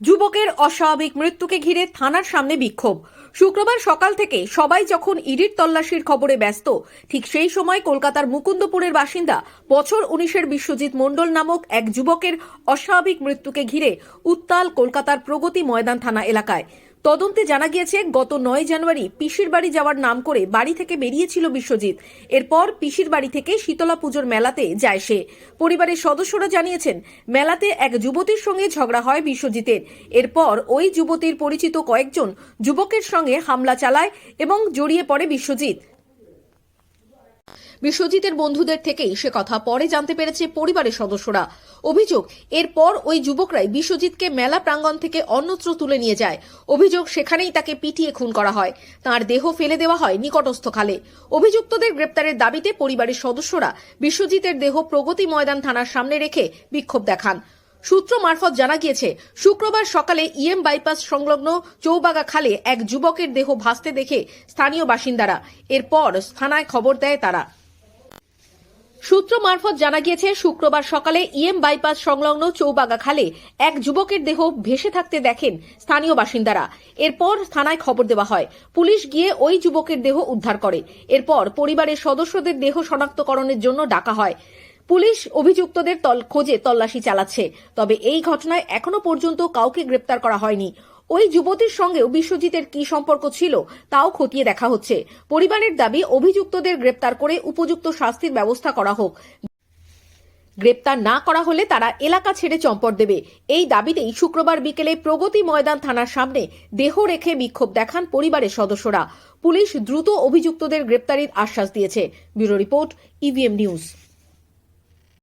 যুবকের অস্বাভাবিক মৃত্যুকে ঘিরে থানার সামনে বিক্ষোভ। শুক্রবার সকাল থেকে সবাই যখন ইডির তল্লাশির খবরে ব্যস্ত, ঠিক সেই সময় কলকাতার মুকুন্দপুরের বাসিন্দা বছর উনিশের বিশ্বজিৎ মণ্ডল নামক এক যুবকের অস্বাভাবিক মৃত্যুকে ঘিরে উত্তাল কলকাতার প্রগতি ময়দান থানা এলাকায়। তদন্তে জানা গিয়েছে, গত নয় জানুয়ারি পিসির বাড়ি যাওয়ার নাম করে বাড়ি থেকে বেরিয়েছিল বিশ্বজিৎ। এরপর পিসির বাড়ি থেকে শীতলা পুজোর মেলাতে যায় সে। পরিবারের সদস্যরা জানিয়েছেন, মেলাতে এক যুবতীর সঙ্গে ঝগড়া হয় বিশ্বজিতের। এরপর ওই যুবতীর পরিচিত কয়েকজন যুবকের সঙ্গে হামলা চালায় এবং জড়িয়ে পড়ে বিশ্বজিৎ। বিশ্বজিতের বন্ধুদের থেকেই সে কথা পরে জানতে পেরেছে পরিবারের সদস্যরা। অভিযোগ, এরপর ওই যুবকরাই বিশ্বজিৎকে মেলা প্রাঙ্গণ থেকে অন্যত্র তুলে নিয়ে যায়। অভিযোগ, সেখানেই তাকে পিটিয়ে খুন করা হয়। তার দেহ ফেলে দেওয়া হয় নিকটস্থ খালে। অভিযুক্তদের গ্রেপ্তারের দাবিতে পরিবারের সদস্যরা বিশ্বজিতের দেহ প্রগতি ময়দান থানার সামনে রেখে বিক্ষোভ দেখান। সূত্র মারফত জানা গিয়েছে, শুক্রবার সকালে ইএম বাইপাস সংলগ্ন চৌবাগা খালে এক যুবকের দেহ ভাসতে দেখে স্থানীয় বাসিন্দারা। এরপর থানায় খবর দেয় তারা। সূত্র মারফত জানা গিয়েছে, শুক্রবার সকালে ইএম বাইপাস সংলগ্ন চৌবাগা খালে এক যুবকের দেহ ভেসে থাকতে দেখেন স্থানীয় বাসিন্দারা। এরপর থানায় খবর দেওয়া হয়, পুলিশ গিয়ে ওই যুবকের দেহ উদ্ধার করে। এরপর পরিবারের সদস্যদের দেহ শনাক্তকরণের জন্য ডাকা হয়। পুলিশ অভিযুক্তদের তল, খোঁজে তল্লাশি চালাচ্ছে। তবে এই ঘটনায় এখনও পর্যন্ত কাউকে গ্রেপ্তার করা হয়নি। ওই যুবতীর সঙ্গেও বিশ্বজিতের কি সম্পর্ক ছিল, তাও খতিয়ে দেখা হচ্ছে। পরিবারের দাবি, অভিযুক্তদের গ্রেপ্তার করে উপযুক্ত শাস্তির ব্যবস্থা করা হোক। গ্রেপ্তার না করা হলে তারা এলাকা ছেড়ে চম্পট দেবে। এই দাবিতেই শুক্রবার বিকেলে প্রগতি ময়দান থানার সামনে দেহ রেখে বিক্ষোভ দেখান পরিবারের সদস্যরা। পুলিশ দ্রুত অভিযুক্তদের গ্রেপ্তারির আশ্বাস দিয়েছে। Bureau report EVM news